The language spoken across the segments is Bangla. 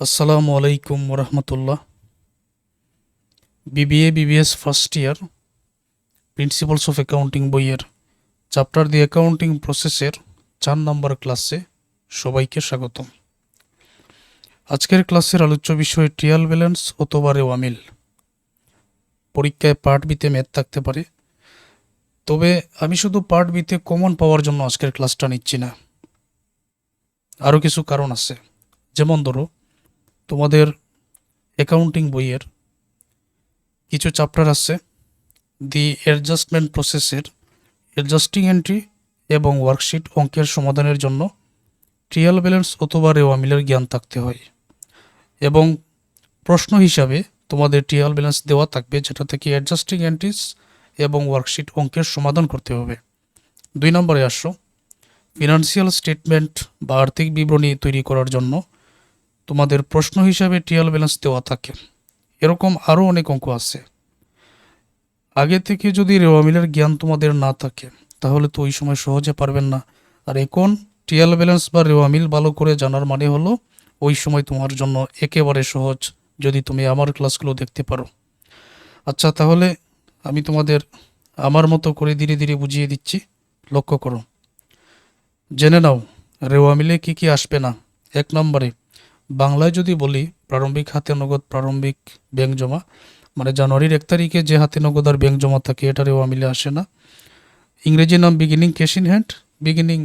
আসসালামু আলাইকুম রহমতুল্লাহ BBA BBS first year principles of accounting বইয়ের চ্যাপ্টার দি অ্যাকাউন্টিং প্রসেসের চার নম্বর ক্লাসে সবাইকে স্বাগতম। আজকের ক্লাসের আলোচ্য বিষয় ট্রিয়াল ব্যালেন্স অথবা রেওয়ামিল পরীক্ষায় পার্ট বিতে ম্যাথ থাকতে পারে। তবে আমি শুধু পার্ট বিতে কমন পাওয়ার জন্য আজকের ক্লাসটা নিচ্ছি না। আরও কিছু কারণ আছে। যেমন ধরো তোমাদের অ্যাকাউন্টিং বইয়ের কিছু চ্যাপ্টার আছে। দি অ্যাডজাস্টমেন্ট প্রসেসের অ্যাডজাস্টিং এন্ট্রি এবং ওয়ার্কশিট অঙ্কের সমাধানের জন্য ট্রিয়াল ব্যালেন্স অথবা রেওয়ামিলের জ্ঞান থাকতে হয় এবং প্রশ্ন হিসাবে তোমাদের ট্রিয়াল ব্যালেন্স দেওয়া থাকবে, যেটা থেকে অ্যাডজাস্টিং এন্ট্রিস এবং ওয়ার্কশিট অঙ্কের সমাধান করতে হবে। দুই নম্বরে আসো। ফিনান্সিয়াল স্টেটমেন্ট বা আর্থিক বিবরণী তৈরি করার জন্য তোমাদের প্রশ্ন হিসাবে ট্রিয়াল ব্যালেন্স দেওয়া থাকে। এরকম আরও অনেক অঙ্ক আছে। আগে থেকে যদি রেওয়ামিলের জ্ঞান তোমাদের না থাকে, তাহলে তো ওই সময় সহজে পারবেন না। আর এখন ট্রিয়াল ব্যালেন্স বা রেওয়ামিল ভালো করে জানার মানে হলো, ওই সময় তোমার জন্য একেবারে সহজ, যদি তুমি আমার ক্লাসগুলো দেখতে পারো। আচ্ছা তাহলে আমি তোমাদের আমার মতো করে ধীরে ধীরে বুঝিয়ে দিচ্ছি। লক্ষ্য করো। জেনে নাও রেওয়ামিলে কি কি আসবে না। এক নম্বরে বাংলায় যদি বলি, প্রারম্ভিক হাতে নগদ, প্রারম্ভিক ব্যাংক জমা মানে জানুয়ারির এক তারিখে যে হাতে নগদ আর ব্যাংক জমা থাকে এটা রেওয়া মিলে আসে না। ইংরেজি নাম beginning cash in hand beginning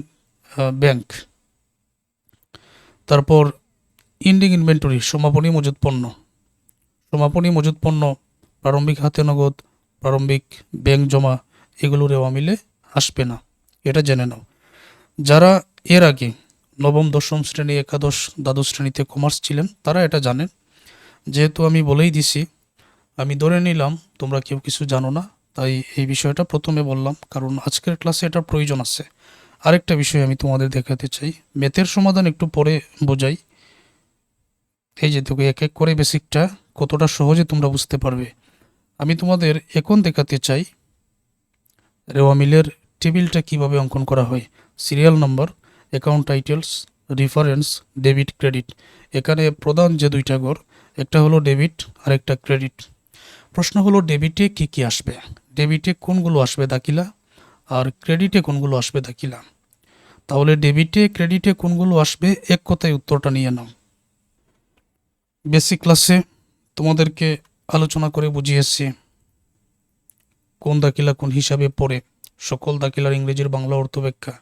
bank তারপর ইন্ডিং ইনভেন্টরি সমাপনী মজুদ পণ্য। সমাপনী মজুদ পণ্য, প্রারম্ভিক হাতে নগদ, প্রারম্ভিক ব্যাংক জমা এগুলো রেওয়া মিলে আসবে না। এটা জেনে নাও। যারা এর আগে নবম, দশম শ্রেণি, একাদশ, দ্বাদশ শ্রেণীতে কমার্স ছিলেন, তারা এটা জানেন। যেহেতু আমি বলেই দিছি, আমি ধরে নিলাম, তোমরা কেউ কিছু জানো না, তাই এই বিষয়টা প্রথমে বললাম, কারণ আজকের ক্লাসে এটা প্রয়োজন আছে। আরেকটা বিষয় আমি তোমাদের দেখাতে চাই ম্যাথের সমাধান একটু পরে বোঝাই। এই যে তোকে এক এক করে বেসিকটা কতটা সহজে তোমরা বুঝতে পারবে। আমি তোমাদের এখন দেখাতে চাই, রেওয়া মিলের টেবিলটা কীভাবে অঙ্কন করা হয়। Serial number account titles reference debit credit এখানে প্রধান যে দুইটা ঘর, একটা হলো ডেবিট আর একটা ক্রেডিট প্রশ্ন হলো ডেবিটে কি কি আসবে? ডেবিটে কোনগুলো আসবে দাখিলা? আর ক্রেডিটে কোনগুলো আসবে দাখিলা? তাহলে ডেবিটে ক্রেডিটে কোনগুলো আসবে? এক কথায় উত্তরটা নিয়ে নাও। বেসিক ক্লাসে তোমাদেরকে আলোচনা করে বুঝিয়েছি। কোন দাখিলা কোন হিসাবে পড়ে। সকল দাখিলার ইংরেজির বাংলা অর্থ ব্যাখ্যা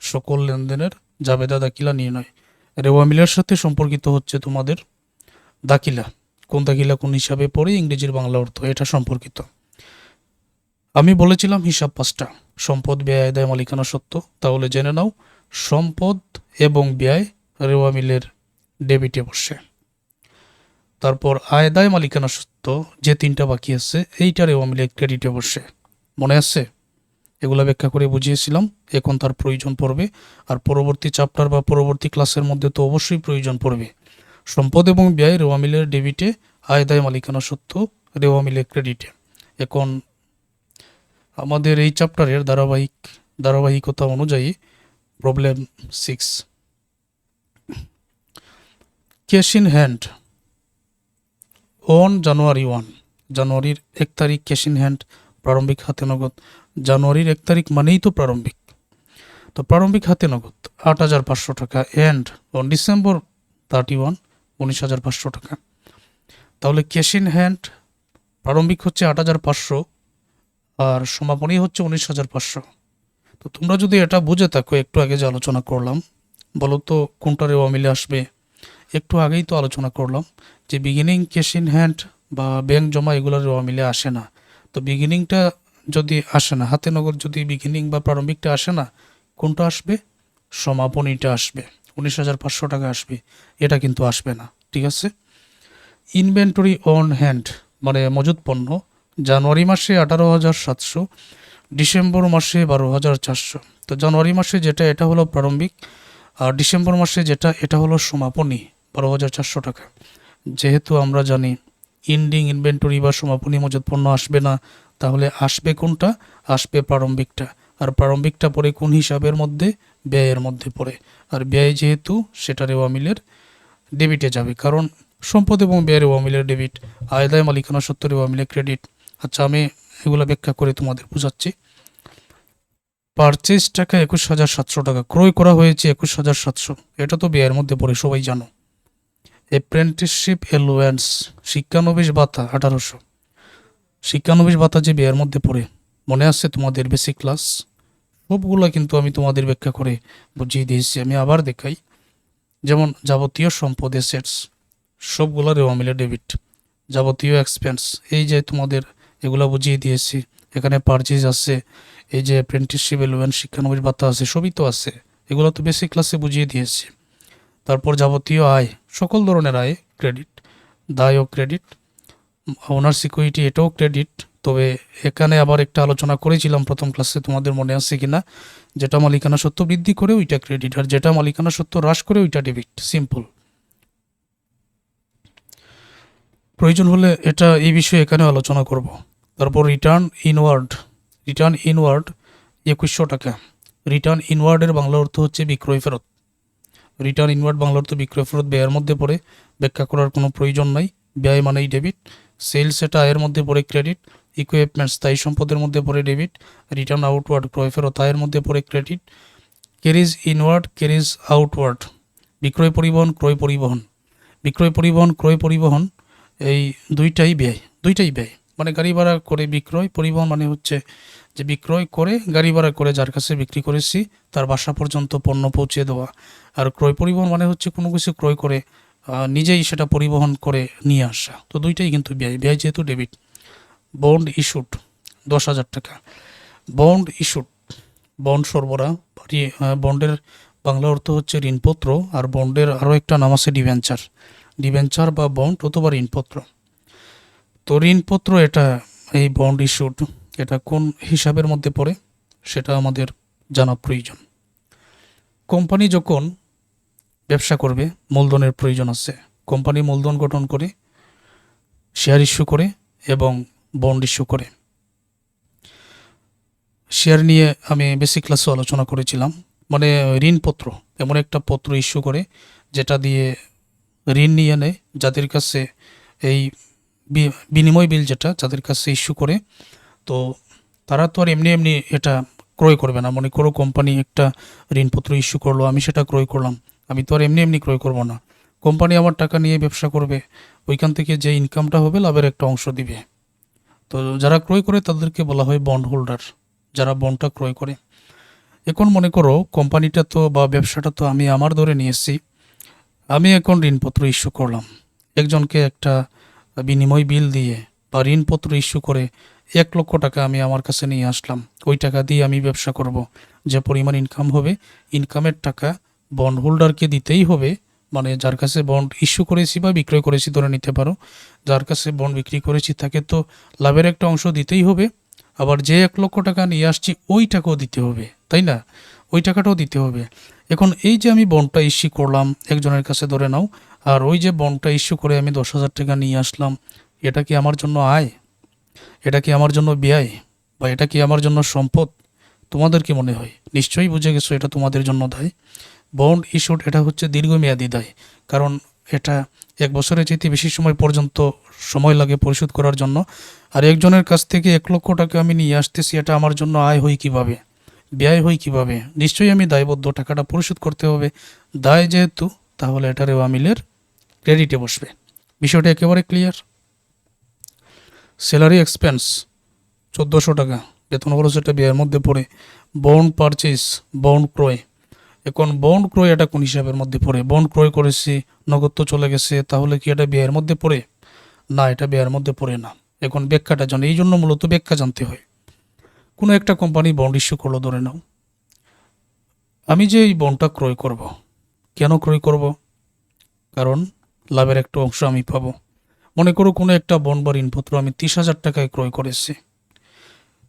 সকল লেনদেনের জাবেদা দাখিলা নির্ণয় রেওয়া মিলের সাথে সম্পর্কিত হচ্ছে তোমাদের দাখিলা। কোন দাখিলা কোন হিসাবে পড়ে ইংরেজির বাংলা অর্থ, এটা সম্পর্কিত। আমি বলেছিলাম হিসাব পাঁচটা, সম্পদ, ব্যয়, আদায়, মালিকানা সত্ত্ব তাহলে জেনে নাও, সম্পদ এবং ব্যয় রেওয়া মিলের ডেবিটে বসে। তারপর আয়দায় মালিকানা সত্ত্ব যে তিনটা বাকি আছে, এইটা রেওয়া মিলের ক্রেডিটে বসে। মনে আছে? এগুলো ব্যাখ্যা করে বুঝিয়েছিলাম। এখন তার প্রয়োজন পড়বে। আর পরবর্তী চ্যাপ্টার বা পরবর্তী ক্লাসের মধ্যে তো অবশ্যই প্রয়োজন পড়বে। সম্পদ এবং ব্যয় রেওয়া মিলের ডেবিটে আয়দায় মালিকানা সত্ত্ব রেওয়া মিলের ক্রেডিটে এখন আমাদের এই চ্যাপ্টারের ধারাবাহিক, ধারাবাহিকতা অনুযায়ী problem six cash in hand on January one জানুয়ারির এক তারিখ ক্যাশ ইন হ্যান্ড প্রারম্ভিক হাতে নগদ। জানুয়ারির এক তারিখ মানেই তো প্রারম্ভিক। তো প্রারম্ভিক হাতে নগদ, আট হাজার পাঁচশো টাকা। And on December thirty one উনিশ হাজার পাঁচশো টাকা। তাহলে ক্যাশ ইন হ্যান্ড প্রারম্ভিক হচ্ছে আট হাজার পাঁচশো, আর সমাপনী হচ্ছে উনিশ হাজার পাঁচশো। তো তোমরা যদি এটা বুঝে থাকো, একটু আগে যে আলোচনা করলাম, বলো তো কোনটা রেওয়া মিলে আসবে? একটু আগেই তো আলোচনা করলাম যে বিগিনিং ক্যাশ ইন হ্যান্ড বা ব্যাংক জমা এগুলো রেওয়া মিলে আসে না। তো বিগিনিংটা যদি আসে না, হাতে নগদ যদি বিগিনিং বা প্রারম্ভিকটা আসে না, কোনটা আসবে? সমাপনীটা আসবে। উনিশ হাজার পাঁচশো টাকা আসবে। এটা কিন্তু আসবে না, ঠিক আছে? ইনভেন্টরি অন হ্যান্ড মানে মজুদ পণ্য, জানুয়ারি মাসে আঠারো হাজার সাতশো, ডিসেম্বর মাসে বারো হাজার চারশো। তো জানুয়ারি মাসে যেটা, এটা হলো প্রারম্ভিক, আর ডিসেম্বর মাসে যেটা, এটা হলো সমাপনী, বারো হাজার চারশো টাকা। যেহেতু আমরা জানি ইন্ডিং ইনভেন্টরি বা সমাপনী মজুদ পণ্য আসবে না। তাহলে আসবে কোনটা? আসবে প্রারম্ভিকটা। আর প্রারম্ভিকটা পড়ে কোন হিসাবের মধ্যে? ব্যয়ের মধ্যে পড়ে। আর ব্যয় যেহেতু সেটা রেওয়া মিলের ডেবিটে যাবে। কারণ সম্পদ এবং ব্যয়ের অমিলের ডেবিট। আয়দায় মালিকানা সত্তর অমিলে ক্রেডিট। আচ্ছা আমি এগুলো ব্যাখ্যা করে তোমাদের বোঝাচ্ছি। পারচেজ টাকা একুশ হাজার সাতশো টাকা। ক্রয় করা হয়েছে একুশ হাজার সাতশো। এটা তো ব্যয়ের মধ্যে পড়ে, সবাই জানো। অ্যাপ্রেন্টিসশিপ এলোয়েন্স শিক্ষানবিশ ভাতা আঠারোশো। শিক্ষানবিশ ভাতা যে ব্যয়ের মধ্যে পড়ে, মনে আছে তোমাদের বেসিক ক্লাস সবগুলো কিন্তু আমি তোমাদের ব্যাখ্যা করে বুঝিয়ে দিয়েছি, আমি আবার দেখাই। যেমন যাবতীয় সম্পদ এসেটস সবগুলো রেওয়া মিলে ডেবিট যাবতীয় এক্সপেন্স এই যে তোমাদের এগুলো বুঝিয়ে দিয়েছি, এখানে পারচেজ আছে, এই যে অ্যাপ্রেন্টিসশিপ এলোয়েন্স শিক্ষানবিশ ভাতা আছে, সবই তো আছে। এগুলো তো বেসিক ক্লাসে বুঝিয়ে দিয়েছি। তারপর যাবতীয় আয়, সকল ধরনের আয় ক্রেডিট দায় ও ক্রেডিট ওনার সিকিউরিটি এটাও ক্রেডিট তবে এখানে আবার একটা আলোচনা করেছিলাম প্রথম ক্লাসে তোমাদের মনে আছে কিনা? যেটা মালিকানা সত্ত্ব বৃদ্ধি করে ওইটা ক্রেডিট আর যেটা মালিকানা সত্ত্ব হ্রাস করে ওইটা ডেবিট সিম্পল প্রয়োজন হলে এটা এই বিষয়ে এখানে আলোচনা করব। তারপর রিটার্ন ইনওয়ার্ড রিটার্ন ইনওয়ার্ড একুশশো টাকা। রিটার্ন ইনওয়ার্ডের বাংলা অর্থ হচ্ছে বিক্রয় ফেরত। রিটার্ন ইনওয়ার্ড বাংলা অর্থ বিক্রয় ফেরত ব্যয়ের মধ্যে পড়ে, ব্যাখ্যা করার কোনো প্রয়োজন নাই। ব্যয় মানেই ডেবিট সেলস এটা আয়ের মধ্যে পড়ে ক্রেডিট ইকুইপমেন্টস স্থায়ী সম্পদের মধ্যে পড়ে ডেবিট রিটার্ন আউটওয়ার্ড ক্রয় ফেরত আয়ের মধ্যে পড়ে credit carriage inward carriage outward বিক্রয় পরিবহন, ক্রয় পরিবহন। বিক্রয় পরিবহন, ক্রয় পরিবহন, এই দুইটাই ব্যয় দুইটাই ব্যয়। মানে গাড়ি ভাড়া করে বিক্রয়, পরিবহন মানে হচ্ছে যে বিক্রয় করে গাড়ি ভাড়া করে যার কাছে বিক্রি করেছি, তার বাসা পর্যন্ত পণ্য পৌঁছে দেওয়া। আর ক্রয় পরিবহন মানে হচ্ছে কোনো কিছু ক্রয় করে নিজেই সেটা পরিবহন করে নিয়ে আসা। তো দুইটাই কিন্তু ব্যয়। ব্যয় যেহেতু ডেবিট। বন্ড ইস্যুড, দশ হাজার টাকা। বন্ড ইস্যুড, বন্ড সরবরাহ বন্ডের বাংলা অর্থ হচ্ছে ঋণপত্র, আর বন্ডের আরও একটা নাম আছে ডিভেঞ্চার। ডিভেঞ্চার বা বন্ড অথবা ঋণপত্র। তো ঋণপত্র এটা, এই বন্ড ইস্যুড। এটা কোন হিসাবের মধ্যে পড়ে সেটা আমাদের জানা প্রয়োজন। কোম্পানি যখন ব্যবসা করবে, মূলধনের প্রয়োজন আছে। কোম্পানি মূলধন গঠন করে, শেয়ার ইস্যু করে এবং বন্ড ইস্যু করে। শেয়ার নিয়ে আমি বেসিক ক্লাসে আলোচনা করেছিলাম। মানে ঋণপত্র, এমন একটা পত্র ইস্যু করে যেটা দিয়ে ঋণ নিয়ে নেয় যাদের কাছে এই বিনিময় বিল যেটা, যাদের কাছে ইস্যু করে তারা তো আর এমনি এমনি এটা ক্রয় করবে না। মনে করো কোম্পানি একটা ঋণপত্র ইস্যু করল, আমি সেটা ক্রয় করলাম। আমি তো আর এমনি এমনি ক্রয় করব না। কোম্পানি আমার টাকা নিয়ে ব্যবসা করবে, ওইখান থেকে যে ইনকামটা হবে, লাভের একটা অংশ দিবে। তো যারা ক্রয় করে, তাদেরকে বলা হয় বন্ড হোল্ডার যারা বন্ডটা ক্রয় করে। এখন মনে করো কোম্পানিটা তো বা ব্যবসাটা তো আমি আমার ধরে নিয়েছি আমি এখন ঋণপত্র ইস্যু করলাম। একজনকে একটা বিনিময় বিল দিয়ে বা ঋণপত্র ইস্যু করে এক লক্ষ টাকা আমি আমার কাছে নিয়ে আসলাম। ওই টাকা দিয়ে আমি ব্যবসা করব। যে পরিমাণ ইনকাম হবে ইনকামের টাকা বন্ড হোল্ডারকে দিতেই হবে। মানে যার কাছে বন্ড ইস্যু করেছি বা বিক্রয় করেছি, ধরে নিতে পারো, যার কাছে বন্ড বিক্রি করেছি, তাকে তো লাভের একটা অংশ দিতেই হবে। আবার যে এক লক্ষ টাকা নিয়ে আসছি, ওই টাকাও দিতে হবে, তাই না? ওই টাকাটাও দিতে হবে। এখন এই যে আমি বন্ডটা ইস্যু করলাম, একজনের কাছে ধরে নাও, আর ওই যে বন্ডটা ইস্যু করে আমি দশ হাজার টাকা নিয়ে আসলাম এটা কি আমার জন্য আয়? এটা কি আমার জন্য ব্যয়? বা এটা কি আমার জন্য সম্পদ? তোমাদের কি মনে হয়? নিশ্চয়ই বুঝে গেছো, এটা তোমাদের জন্য দায়। বন্ড ইস্যুড, এটা হচ্ছে দীর্ঘমেয়াদী দায়। কারণ এটা এক বছরের চাইতে বেশি সময় পর্যন্ত সময় লাগে পরিশোধ করার জন্য। আর একজনের কাছ থেকে এক লক্ষ টাকা আমি নিয়ে আসতেছি, এটা আমার জন্য আয় হই কীভাবে? ব্যয় হই কীভাবে? নিশ্চয়ই আমি দায়বদ্ধ, টাকাটা পরিশোধ করতে হবে। দায় যেহেতু, তাহলে এটা রেওয়া মিলের ক্রেডিটে বসবে। বিষয়টা একেবারে ক্লিয়ার স্যালারি এক্সপেন্স চোদ্দোশো টাকা। বেতন খরচ এটা ব্যয়ের মধ্যে পড়ে। বন্ড পারচেস বন্ড ক্রয়। এখন বন্ড ক্রয় এটা কোন হিসাবের মধ্যে পড়ে? বন্ড ক্রয় করেছি, নগদ তো চলে গেছে, তাহলে কি এটা ব্যয়ের মধ্যে পড়ে? না, এটা ব্যয়ের মধ্যে পড়ে না। এখন ব্যাখ্যাটা জানে, এই জন্য মূলত ব্যাখ্যা জানতে হয়। কোনো একটা কোম্পানি বন্ড ইস্যু করল, ধরে নাও। আমি যে এই বন্ডটা ক্রয় করব, কেন ক্রয় করব? কারণ লাভের একটা অংশ আমি পাবো। মনে করো কোনো একটা বন্ড বা ঋণপত্র আমি তিরিশ হাজার টাকায় ক্রয় করেছি।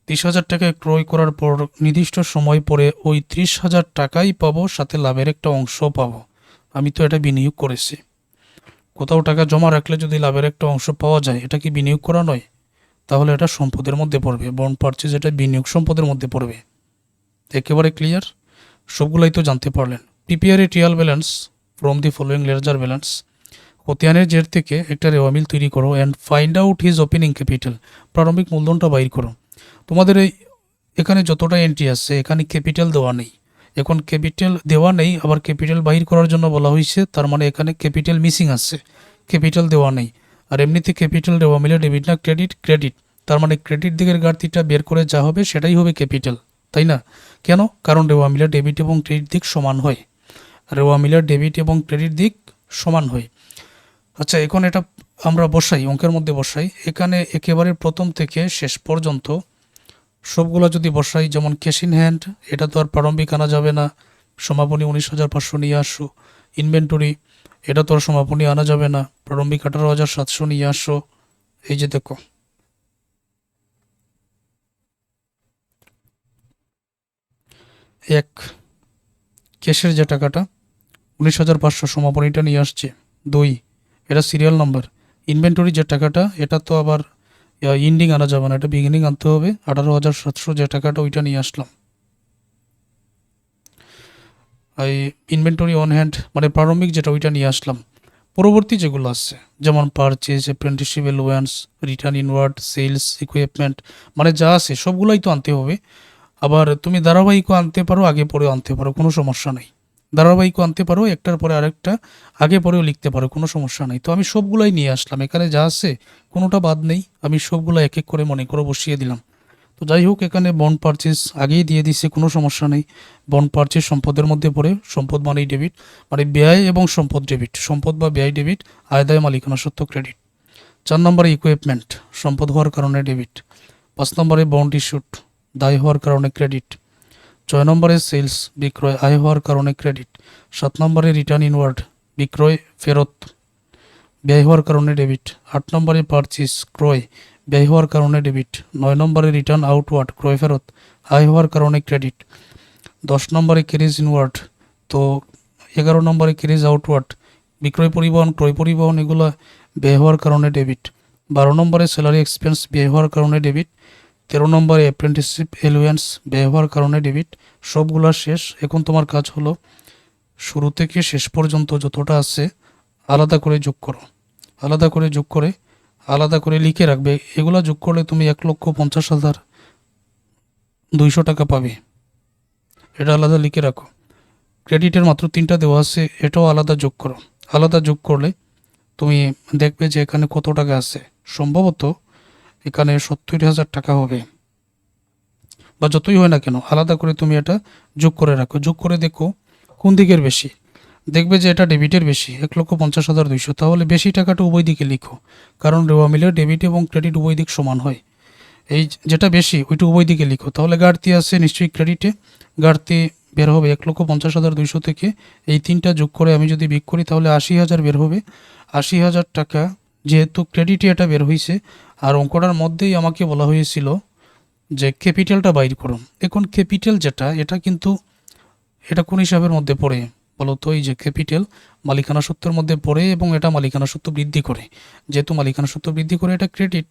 তিরিশ হাজার টাকায় ক্রয় করার পর নির্দিষ্ট সময় পরে ওই ত্রিশ হাজার টাকাই পাবো, সাথে লাভের একটা অংশ পাবো। আমি তো এটা বিনিয়োগ করেছি। কোথাও টাকা জমা রাখলে যদি লাভের একটা অংশ পাওয়া যায়, এটা কি বিনিয়োগ করা নয়? তাহলে এটা সম্পদের মধ্যে পড়বে বন্ড পারচেজ এটা বিনিয়োগ সম্পদের মধ্যে পড়বে। একেবারে ক্লিয়ার সবগুলাই তো জানতে পারলেন। Prepare a trial balance from the following ledger balance খতিয়ানের জের থেকে একটা রেওয়া মিল তৈরি করো and find out his opening capital প্রারম্ভিক মূলধনটা বাইর করো। তোমাদের এই এখানে যতটা এন্ট্রি আছে এখানে ক্যাপিটাল দেওয়া নেই। এখন ক্যাপিটাল দেওয়া নেই, আবার ক্যাপিটাল বাহির করার জন্য বলা হয়েছে, তার মানে এখানে ক্যাপিটাল মিসিং আছে ক্যাপিটাল দেওয়া নেই। আর এমনিতে ক্যাপিটাল দেওয়া মিলে ডেবিট না ক্রেডিট ক্রেডিট তার মানে ক্রেডিট দিকের ঘাটতিটা বের করে যা হবে সেটাই হবে ক্যাপিটাল তাই না? কেন? কারণ রেওয়া মিলে ডেবিট এবং ক্রেডিট দিক সমান হয়। রেওয়া মিলের ডেবিট এবং ক্রেডিট দিক সমান হয়। আচ্ছা এখন এটা আমরা বসাই, অঙ্কের মধ্যে বসাই। এখানে একেবারে প্রথম থেকে শেষ পর্যন্ত সবগুলো যদি বসাই, যেমন ক্যাশ ইন হ্যান্ড এটা তো আর প্রারম্ভিক আনা যাবে না। সমাপনী উনিশ হাজার পাঁচশো নিয়ে আসো। ইনভেন্টরি এটা তো আর সমাপনী আনা যাবে না। প্রারম্ভিক আঠারো হাজার সাতশো নিয়ে আসো। এই যে দেখো। এক ক্যাশের যে টাকাটা, উনিশ হাজার পাঁচশো সমাপনীটা নিয়ে আসছে। দুই এটা সিরিয়াল নাম্বার ইনভেন্টরি যে টাকাটা, এটা তো আবার ইন্ডিং আনা যাবে না, এটা বিগিনিং আনতে হবে। আঠারো হাজার সাতশো যে টাকাটা ওইটা নিয়ে আসলাম। এই ইনভেন্টরি অন হ্যান্ড মানে প্রারম্ভিক যেটা ওইটা নিয়ে আসলাম। পরবর্তী যেগুলো আছে, যেমন purchase apprenticeship allowance return inward sales equipment মানে যা আছে, সবগুলোই তো আনতে হবে। আবার তুমি ধারাবাহিকও আনতে পারো, আগে পরেও আনতে পারো, কোনো সমস্যা নাই। ধারাবাহিকও আনতে পারো, একটার পরে আরেকটা, আগে পরেও লিখতে পারো, কোনো সমস্যা নাই। তো আমি সবগুলাই নিয়ে আসলাম, এখানে যা আছে কোনোটা বাদ নেই, আমি সবগুলো এক এক করে মনে করে বসিয়ে দিলাম। তো যাই হোক, এখানে বন্ড পারচেস আগেই দিয়ে দিচ্ছে কোনো সমস্যা নেই। বন্ড পারচেস সম্পদের মধ্যে পড়ে, সম্পদ মানেই ডেবিট মানে ব্যয় এবং সম্পদ ডেবিট সম্পদ বা ব্যয় ডেবিট আয়দায় মালিকানা সত্ত্ব ক্রেডিট চার নম্বরে ইকুইপমেন্ট সম্পদ হওয়ার কারণে ডেবিট পাঁচ নম্বরে বন্ড ইস্যুট দায় হওয়ার কারণে ক্রেডিট ছয় নম্বরে সেলস বিক্রয় আয় হওয়ার কারণে ক্রেডিট, সাত নম্বরে রিটার্ন ইনওয়ার্ড বিক্রয় ফেরত ব্যয় হওয়ার কারণে ডেবিট, আট নম্বরে পারচেস ক্রয় ব্যয় হওয়ার কারণে ডেবিট, নয় নম্বরে রিটার্ন আউটওয়ার্ড ক্রয় ফেরত আয় হওয়ার কারণে ক্রেডিট, দশ নম্বরে ক্যারিজ ইনওয়ার্ড, তো এগারো নম্বরে ক্যারিজ আউটওয়ার্ড বিক্রয় পরিবহন, ক্রয় পরিবহন এগুলো ব্যয় হওয়ার কারণে ডেবিট, বারো নম্বরে স্যালারি এক্সপেন্স ব্যয় হওয়ার কারণে ডেবিট তেরো নম্বরে অ্যাপ্রেন্টিসশিপ এলোয়েন্স ব্যবহার কারণে ডেবিট সবগুলা শেষ। এখন তোমার কাজ হলো শুরু থেকে শেষ পর্যন্ত যতটা আছে আলাদা করে যোগ করো। আলাদা করে যোগ করে আলাদা করে লিখে রাখবে। এগুলো যোগ করলে তুমি এক লক্ষ পঞ্চাশ হাজার দুইশো টাকা পাবে। এটা আলাদা লিখে রাখো। ক্রেডিটের মাত্র তিনটা দেওয়া আছে, এটাও আলাদা যোগ করো। আলাদা যোগ করলে তুমি দেখবে যে এখানে কত টাকা আছে। সম্ভবত এখানে সত্তর হাজার টাকা হবে। বা যতই হয় না কেন, আলাদা করে তুমি এটা যোগ করে রাখো। যোগ করে দেখো কোন দিকের বেশি। দেখবে যে এটা ডেবিটের বেশি, এক লক্ষ পঞ্চাশ হাজার দুইশো। তাহলে বেশি টাকাটা উভয় দিকে লিখো। কারণ রেওয়া মিলে ডেবিট এবং ক্রেডিট উভয় দিক সমান হয়। এই যেটা বেশি, ওইটা উভয় দিকে লিখো। তাহলে গাড়তি আছে নিশ্চয়ই ক্রেডিটে। গাড়তি বের হবে এক লক্ষ পঞ্চাশ হাজার দুইশো থেকে এই তিনটা যোগ করে আমি যদি বিক করি, তাহলে আশি হাজার বের হবে। আশি হাজার টাকা যেহেতু ক্রেডিটে এটা বের হয়েছে আর অঙ্কটার মধ্যেই আমাকে বলা হয়েছিল যে ক্যাপিটালটা বাইর করুন। এখন ক্যাপিটাল যেটা, এটা কিন্তু এটা কোন হিসাবের মধ্যে পড়ে? বলতো এই যে ক্যাপিটাল মালিকানা সত্ত্বের মধ্যে পড়ে এবং এটা মালিকানা সত্ত্ব বৃদ্ধি করে। যেহেতু মালিকানা সত্ত্ব বৃদ্ধি করে এটা ক্রেডিট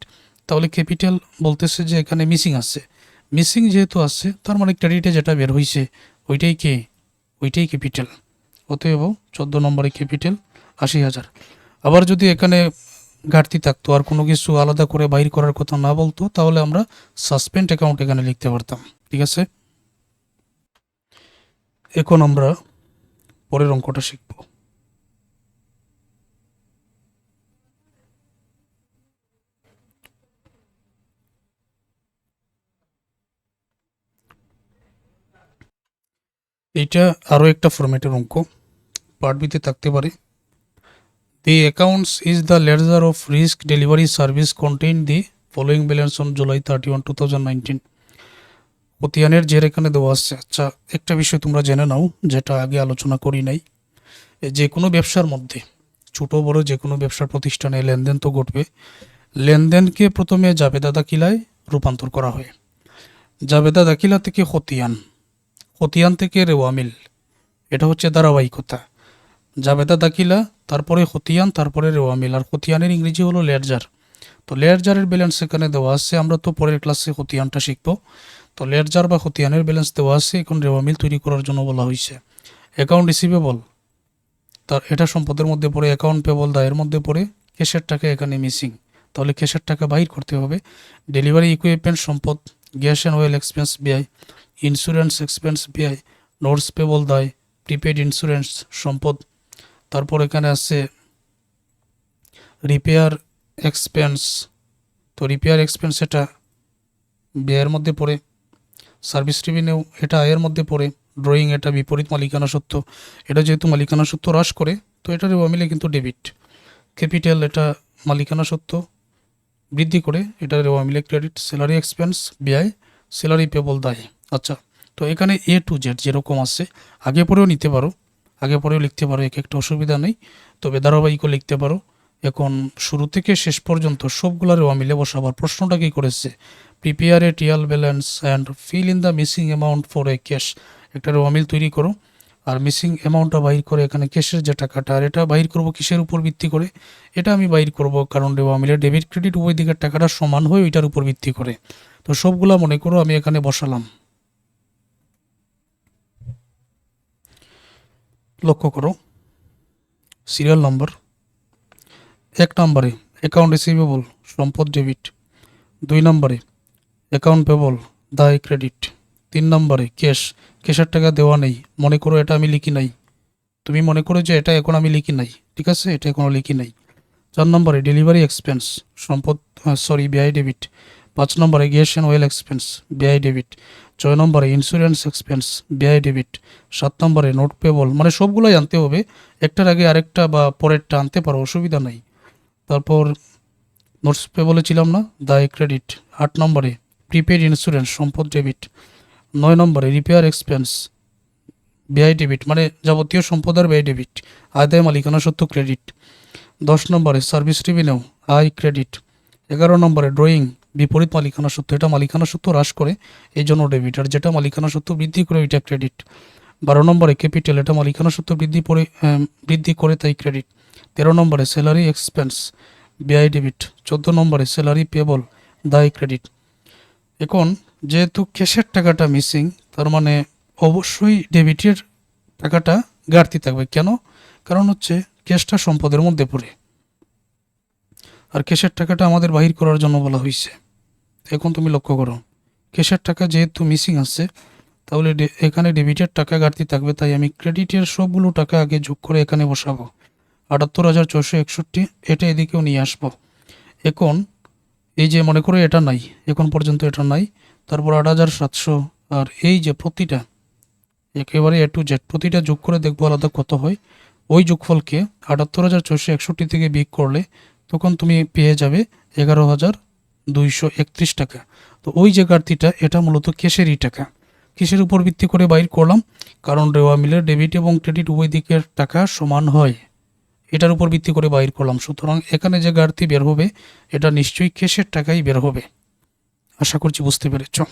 তাহলে ক্যাপিটাল বলতেছে যে এখানে মিসিং আছে। মিসিং যেহেতু আছে, তার মানে ক্রেডিটে যেটা বের হয়েছে ওইটাই কে? ওইটাই ক্যাপিটাল। অতএব চোদ্দ নম্বরে ক্যাপিটাল আশি হাজার। আবার যদি এখানে ঘাটতি থাকতো। আর কোনো কিছু আলাদা করে বাইর করার কথা না বলতো, তাহলে আমরা সাসপেন্ড অ্যাকাউন্ট এখানে লিখতে পারতাম। ঠিক আছে? এখন আমরা পরের অঙ্কটা শিখব। এইটা আরও একটা ফরম্যাটের অঙ্ক। পার্ট বিতে থাকতে পারে। The accounts is the ledger of risk delivery service contained the following balance on July 31, 2019. খতিয়ানের জের এখানে দেওয়া আছে আচ্ছা একটা বিষয় তোমরা জেনে নাও যেটা আগে আলোচনা করি নাই। যে কোনো ব্যবসার মধ্যে ছোট বড় যে কোনো ব্যবসার প্রতিষ্ঠানে লেনদেন তো ঘটবে। লেনদেনকে প্রথমে জাবেদা দাখিলায় রূপান্তর করা হয়। জাবেদা দাখিলা থেকে খতিয়ান। খতিয়ান থেকে রেওয়ামিল এটা হচ্ছে ধারাবাহিকতা। জাবেদা দাখিলা, তারপরে খতিয়ান, তারপরে রেওয়ামিল। আর খতিয়ানের ইংরেজি হলো লেরজার। তো লেয়ারজারের ব্যালেন্স এখানে দেওয়া আছে, আমরা তো পরের ক্লাসে খতিয়ানটা শিখব। তো লেরজার বা খতিয়ানের ব্যালেন্স দেওয়া আছে, এখন রেওয়ামিল তৈরি করার জন্য বলা হয়েছে অ্যাকাউন্ট রিসিভেবল তার এটা সম্পদের মধ্যে পড়ে অ্যাকাউন্ট পেবল দায়ের মধ্যে পড়ে ক্যাশের টাকা এখানে মিসিং তাহলে ক্যাশের টাকা বাহির করতে হবে। ডেলিভারি ইকুইপমেন্ট সম্পদ গ্যাস অ্যান্ড অয়েল এক্সপেন্স ব্যয় ইন্স্যুরেন্স এক্সপেন্স ব্যয় নোটস পেবল দায় প্রিপেড ইন্স্যুরেন্স সম্পদ তারপর এখানে আছে রিপেয়ার এক্সপেন্স তো রিপেয়ার এক্সপেন্স এটা ব্যয়ের মধ্যে পড়ে সার্ভিস রেভিনিউ এটা আয়ের মধ্যে পড়ে ড্রয়িং এটা বিপরীত মালিকানা সত্ত্ব এটা যেহেতু মালিকানা সত্ত্ব হ্রাস করে, তো এটার মিলে কিন্তু ডেবিট ক্যাপিটাল এটা মালিকানা সত্ত্ব বৃদ্ধি করে এটা রেওয়া মিলে ক্রেডিট স্যালারি এক্সপেন্স ব্যয় স্যালারি পেবল দায়। আচ্ছা তো এখানে এ টু জেড যেরকম আছে, আগে পরেও নিতে পারো। আগে পরেও লিখতে পারো, এক একটা অসুবিধা নেই। তবে ধারাবাহিকও লিখতে পারো। এখন শুরু থেকে শেষ পর্যন্ত সবগুলো রেওয়া মিলে বসাবার প্রশ্নটা কি করেছে। Prepare trial balance and fill in the missing amount for a cash একটা রেওয়া মিল তৈরি করো। আর মিসিং অ্যামাউন্টটা বাহির করে এখানে ক্যাশের যে টাকাটা, আর এটা বাহির করব কিসের উপর ভিত্তি করে? এটা আমি বাহির করব কারণ রেওয়া মিলে ডেবিট ক্রেডিট উভয় দিকের টাকাটা সমান হয় ওইটার উপর ভিত্তি করে। তো সবগুলা মনে করো আমি এখানে বসালাম। লক্ষ্য করো। সিরিয়াল নাম্বার এক নম্বরে অ্যাকাউন্ট রিসিভেবল সম্পদ ডেবিট দুই নম্বরে অ্যাকাউন্ট পেবল দায় ক্রেডিট তিন নম্বরে ক্যাশ ক্যাশের টাকা দেওয়া নেই। মনে করো এটা আমি লিখি নাই। তুমি মনে করো যে এটা এখন আমি লিখি নাই। ঠিক আছে? এটা এখনও লিখি নাই। চার নম্বরে ডেলিভারি এক্সপেন্স সম্পদ সরি ব্যয় ডেবিট পাঁচ নম্বরে গ্যাস অ্যান্ড অয়েল এক্সপেন্স ব্যয় ডেবিট ছয় নম্বরে ইন্স্যুরেন্স এক্সপেন্স ব্যয় ডেবিট সাত নম্বরে নোট পেবল মানে সবগুলোই আনতে হবে। একটার আগে আরেকটা বা পরেরটা আনতে পারো, অসুবিধা নাই। তারপর নোটস পেবলে ছিলাম না, দায় ক্রেডিট। আট নম্বরে প্রিপেড ইন্স্যুরেন্স, সম্পদ ডেবিট। নয় নম্বরে রিপেয়ার এক্সপেন্স ব্যয় ডেবিট মানে যাবতীয় সম্পদের ব্যয় ডেবিট। আদায় মালিকানা সত্ত্ব ক্রেডিট। দশ নম্বরে সার্ভিস রেভিনিউ আয় ক্রেডিট। এগারো নম্বরে ড্রয়িং বিপরীত মালিকানা সত্ত্ব এটা মালিকানা সত্ত্ব হ্রাস করে, এই জন্য ডেবিট আর যেটা মালিকানা সত্ত্ব বৃদ্ধি করে ওইটা ক্রেডিট বারো নম্বরে ক্যাপিটাল এটা মালিকানা সত্ত্ব বৃদ্ধি করে বৃদ্ধি করে তাই ক্রেডিট তেরো নম্বরে স্যালারি এক্সপেন্স ব্যয় ডেবিট চোদ্দ নম্বরে স্যালারি পেবল দায় ক্রেডিট এখন, যেহেতু ক্যাশের টাকাটা মিসিং তার মানে অবশ্যই ডেবিটের টাকাটা ঘাটতি থাকবে। কেন? কারণ হচ্ছে ক্যাশটা সম্পদের মধ্যে পড়ে। আর ক্যাশের টাকাটা আমাদের বাহির করার জন্য বলা হয়েছে এখন তুমি লক্ষ্য করো, ক্যাশের টাকা যেহেতু মিসিং আছে, তাহলে এখানে ডেবিটের টাকা ঘাটতি থাকবে, তাই আমি ক্রেডিটের সবগুলো টাকা আগে যোগ করে এখানে বসাবো। আটাত্তর হাজার ছশো একষট্টি, এটা এদিকেও নিয়ে আসব। এখন, এই যে মনে করো এটা নাই, এখন পর্যন্ত এটা নাই, তারপর আট হাজার সাতশো, আর এই যে প্রতিটা, একেবারে এ টু জেড প্রতিটা যোগ করে দেখব আলাদা কত হয়। ওই যোগফলকে আটাত্তর হাজার ছশো একষট্টি থেকে বিয়োগ করলে, তখন তুমি পেয়ে যাবে এগারো হাজার দুইশো একত্রিশ টাকা। তো ওই যে ঘাটতিটা, এটা মূলত কেশেরই টাকা। কিসের উপর ভিত্তি করে বাইর করলাম, কারণ রেওয়া মিলের ডেবিট এবং ক্রেডিট উভয় দিকের টাকা সমান হয়। এটার উপর ভিত্তি করে বাইর করলাম। সুতরাং এখানে যে ঘাটতি বের হবে, এটা নিশ্চয়ই কেশের টাকাই বের হবে। আশা করছি বুঝতে পেরেছ।